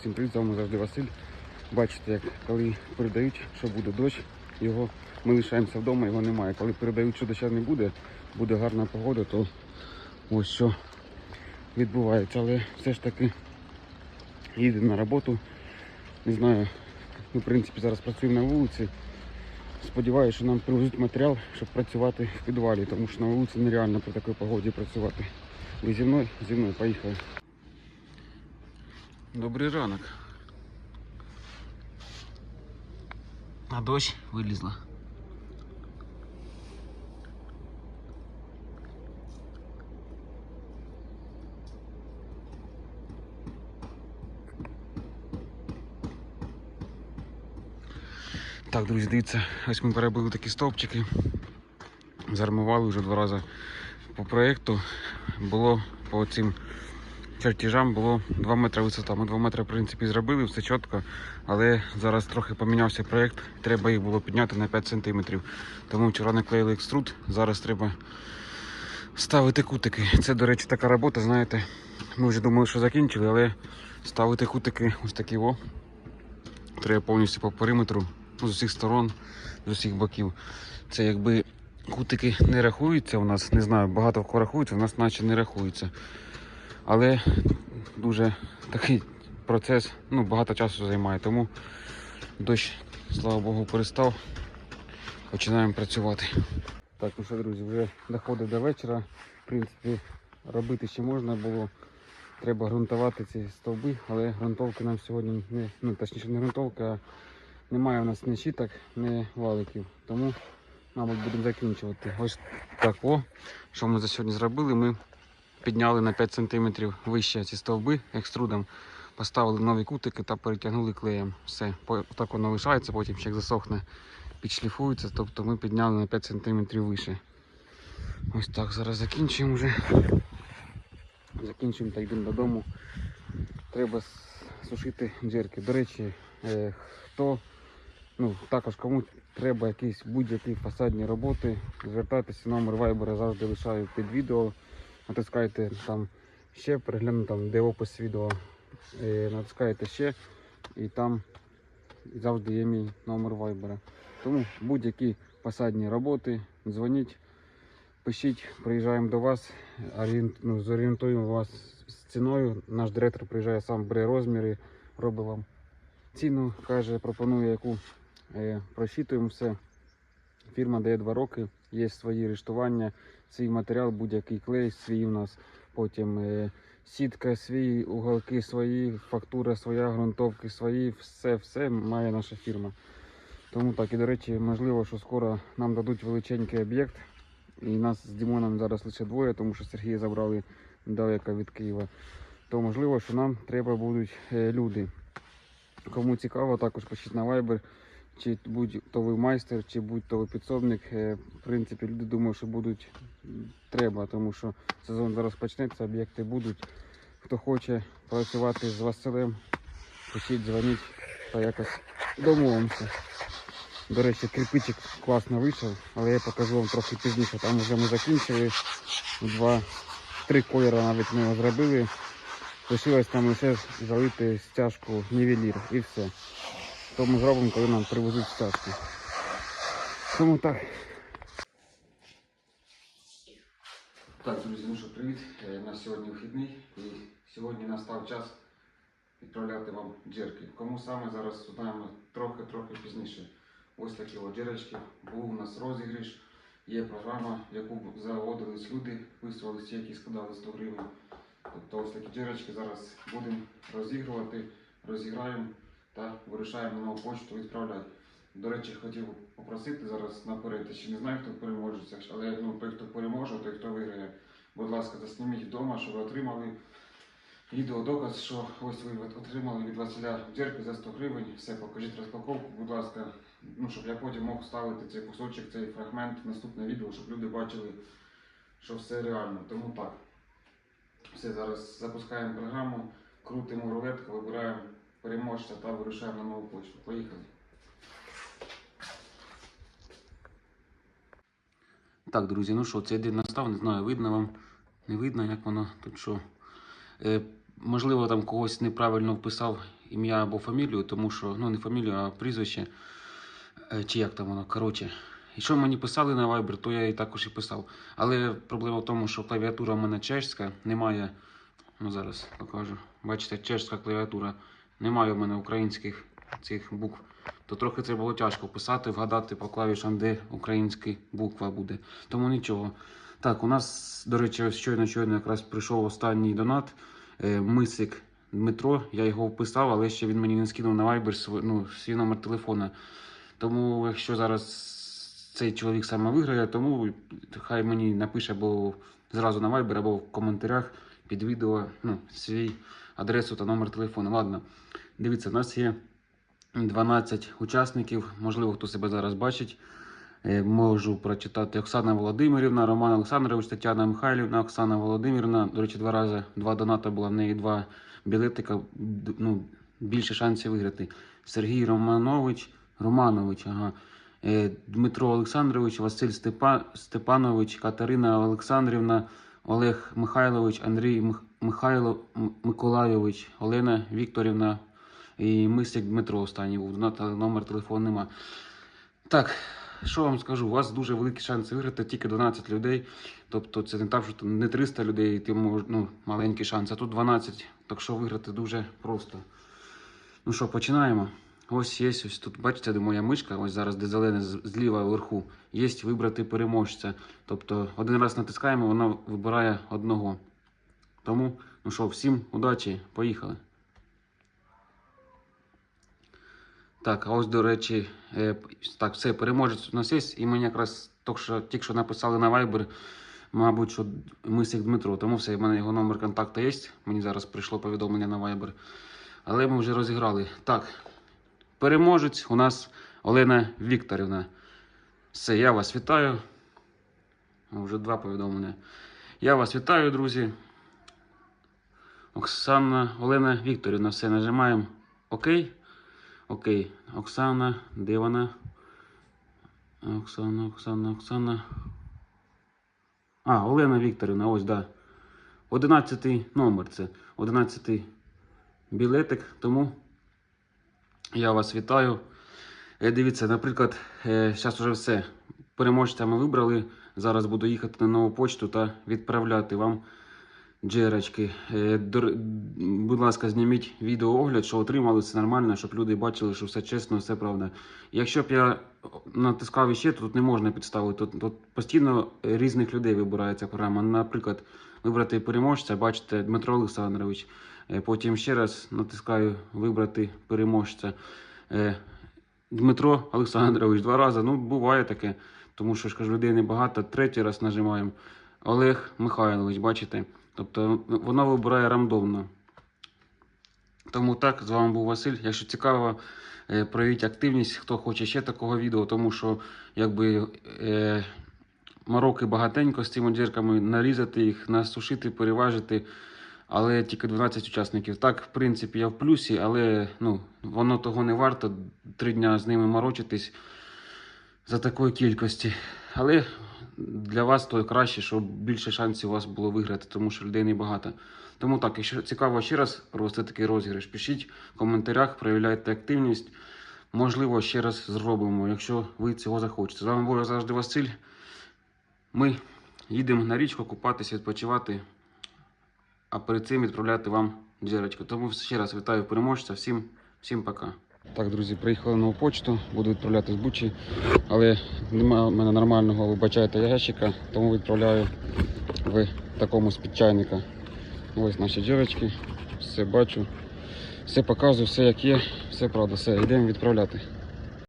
Всім привіт, з вами завжди Василь. Бачите, як коли передають, що буде дощ, його ми лишаємося вдома, його немає. Коли передають, що доща не буде, буде гарна погода, то ось що відбувається. Але все ж таки їдемо на роботу. Не знаю, ми в принципі зараз працюємо на вулиці. Сподіваюся, що нам привезуть матеріал, щоб працювати в підвалі, тому що на вулиці нереально при такій погоді працювати. Ви зі мною? Зі мною, поїхали. Добрий ранок. А дощ вилізла. Так, друзі, дивіться, ось ми перебили такі стовпчики. Зармували вже два рази по проєкту. Було по цим чертежам було 2 метри висота. Ми 2 метри в принципі зробили, все чітко, але зараз трохи помінявся проєкт, треба їх було підняти на 5 см. Тому вчора наклеїли екструд, зараз треба ставити кутики. Це, до речі, така робота, знаєте, ми вже думали, що закінчили, але ставити кутики ось такі о. Треба повністю по периметру, ну, з усіх сторон, з усіх боків. Це якби кутики не рахуються у нас, не знаю, багато кого рахується, у нас наче не рахується. Але дуже такий процес ну, багато часу займає, тому дощ, слава Богу, перестав. Починаємо працювати. Так, ну що, друзі, вже доходить до вечора. В принципі, робити ще можна було. Треба ґрунтувати ці стовби, але ґрунтовки нам сьогодні не, ну точніше не ґрунтовки, а немає у нас ні щиток, ні валиків. Тому, мабуть, будемо закінчувати. Ось так, о, що ми за сьогодні зробили. Ми підняли на 5 см вище ці стовби екструдом, поставили нові кутики та перетягнули клеєм. Все, так воно лишається, потім як засохне, підшліфується. Тобто ми підняли на 5 см вище. Ось так, зараз закінчуємо вже. Закінчуємо та йдемо додому. Треба сушити джерки. До речі, е, хто ну, також кому треба якісь будь-які фасадні роботи, звертайтеся, номер вайбера завжди лишаю під відео. Натискайте там ще, перегляну там, де опис відео. Е, натискаєте ще і там завжди є мій номер вайбера. Тому будь-які фасадні роботи, дзвоніть, пишіть, приїжджаємо до вас, ну, зорієнтуємо вас з ціною. Наш директор приїжджає сам, бере розміри, робить вам ціну, каже, пропонує яку е, просчитуємо все. Фірма дає 2 роки, є свої рештування, свій матеріал, будь-який клей, свій у нас. Потім е, сітка свої, уголки свої, фактура своя, ґрунтовки свої, все, все має наша фірма. Тому так, і до речі, можливо, що скоро нам дадуть величенький об'єкт. І нас з Дімоном зараз лише двоє, тому що Сергія забрали далеко від Києва. То можливо, що нам треба будуть е, люди. Кому цікаво, також пишіть на Viber, чи будь-то ви майстер, чи будь-то ви підсобник. Е, В принципі, люди думають, що будуть треба, тому що сезон зараз почнеться, об'єкти будуть. Хто хоче працювати з Василем, пишіть, дзвоніть та якось домовимося. До речі, кирпичик класно вийшов, але я покажу вам трохи пізніше. Там вже ми закінчили. Два, три кольори навіть ми його зробили. Лишилось там лише залити стяжку нівелір і все. То ми зробимо, коли нам привезуть стяжку. Тому так. Так, друзі, ну що, привіт. Е, У нас сьогодні вихідний і сьогодні настав час відправляти вам джерки. Кому саме зараз узнаємо трохи-трохи пізніше. Ось такі от джеречки. Був у нас розіграш, є програма, яку заводились люди, вислали ті, які складали 100 гривень. Тобто ось такі джеречки зараз будемо розігрувати, розіграємо та вирішаємо нову почту відправляти. До речі, хотів попросити зараз наперед, ще не знаю, хто переможеться, але ну, той, хто переможе, той, хто виграє. Будь ласка, засніміть вдома, щоб ви отримали відеодоказ, що ось ви отримали від Василя джерки за 100 гривень. Все, покажіть розпаковку, будь ласка, ну, щоб я потім мог ставити цей кусочок, цей фрагмент наступне відео, щоб люди бачили, що все реально. Тому так. Все, зараз запускаємо програму, крутимо рулетку, вибираємо переможця та вирушаємо на нову почту. Поїхали. Так, друзі, ну що, цей день настав, не знаю, видно вам, не видно, як воно тут що. Е, можливо, там когось неправильно вписав ім'я або фамілію, тому що ну не фамілію, а прізвище. Е, Чи як там воно, коротше. І що мені писали на Viber, то я і також і писав. Але проблема в тому, що клавіатура в мене чешська, немає. Ну зараз покажу. Бачите, чешська клавіатура. Немає в мене українських цих букв. То трохи це було тяжко писати, вгадати по клавішам, де українська буква буде. Тому нічого. Так, у нас, до речі, щойно щойно якраз прийшов останній донат. Е, Мисик Дмитро. Я його вписав, але ще він мені не скинув на Viber ну, свій номер телефона. Тому, якщо зараз цей чоловік саме виграє, тому хай мені напише або зразу на Viber, або в коментарях під відео ну, свій адресу та номер телефону. Ладно, дивіться, у нас є 12 учасників. Можливо, хто себе зараз бачить. Е, Можу прочитати Оксана Володимирівна, Роман Олександрович, Тетяна Михайлівна, Оксана Володимирівна. До речі, два рази два доната було в неї два білетика. Ну, більше шансів виграти. Сергій Романович, Романович, ага. Е, Дмитро Олександрович, Василь Степа, Степанович, Катерина Олександрівна, Олег Михайлович, Андрій Михайло Миколайович, Олена Вікторівна і Мисик Дмитро останній був. Номер телефону нема. Так, що вам скажу? У вас дуже великі шанси виграти тільки 12 людей. Тобто це не так, що не 300 людей, і ти мож, ну, маленький шанс, а тут 12. Так що виграти дуже просто. Ну що, починаємо. Ось є, ось тут, бачите, де моя мишка, ось зараз де зелене зліва вверху. Є вибрати переможця. Тобто один раз натискаємо, вона вибирає одного. Тому, ну що, всім удачі, поїхали. Так, а ось, до речі, е, так, все, переможець у нас є, і мені якраз тільки що, тільки що написали на Viber, мабуть, що Мисик Дмитро, тому все, в мене його номер контакту є. Мені зараз прийшло повідомлення на Viber. Але ми вже розіграли. Так, переможець у нас Олена Вікторівна. Все, я вас вітаю. Вже два повідомлення. Я вас вітаю, друзі. Оксана Олена Вікторівна, все нажимаємо. Окей. Окей. Оксана, де вона? Оксана, Оксана, Оксана. А, Олена Вікторівна, ось, да. Одинадцятий номер це. Одинадцятий білетик, тому я вас вітаю. Е, Дивіться, наприклад, зараз вже все. Переможця ми вибрали. Зараз буду їхати на нову почту та відправляти вам джерочки. Е, Будь ласка, зніміть відеоогляд, що отримали, це нормально, щоб люди бачили, що все чесно, все правда. Якщо б я натискав іще, то тут не можна підставити. Тут, тут постійно різних людей вибирається програма. Наприклад, вибрати переможця, бачите, Дмитро Олександрович. Е, Потім ще раз натискаю вибрати переможця. Е, Дмитро Олександрович два рази. Ну, буває таке, тому що ж кажу, людей небагато. Третій раз нажимаємо. Олег Михайлович, бачите? Тобто воно вибирає рандомно. Тому так, з вами був Василь. Якщо цікаво, е, проявіть активність, хто хоче ще такого відео, тому що якби е, мороки багатенько з цими джерками, нарізати їх, насушити, переважити. Але тільки 12 учасників. Так, в принципі, я в плюсі, але ну, воно того не варто. Три дня з ними морочитись за такої кількості. Але для вас то краще, щоб більше шансів у вас було виграти, тому що людей небагато. Тому так, якщо цікаво ще раз провести такий розіграш, пишіть в коментарях, проявляйте активність. Можливо, ще раз зробимо, якщо ви цього захочете. З вами був завжди Василь. Ми їдемо на річку купатися, відпочивати а перед цим відправляти вам джерочку. Тому ще раз вітаю переможця. Всім, всім пока. Так, друзі, приїхали на почту, буду відправляти з Бучі, але немає в мене нормального, вибачайте, ящика, тому відправляю в такому з-під чайника. Ось наші джерочки, все бачу, все показую, все як є, все правда, все, йдемо відправляти.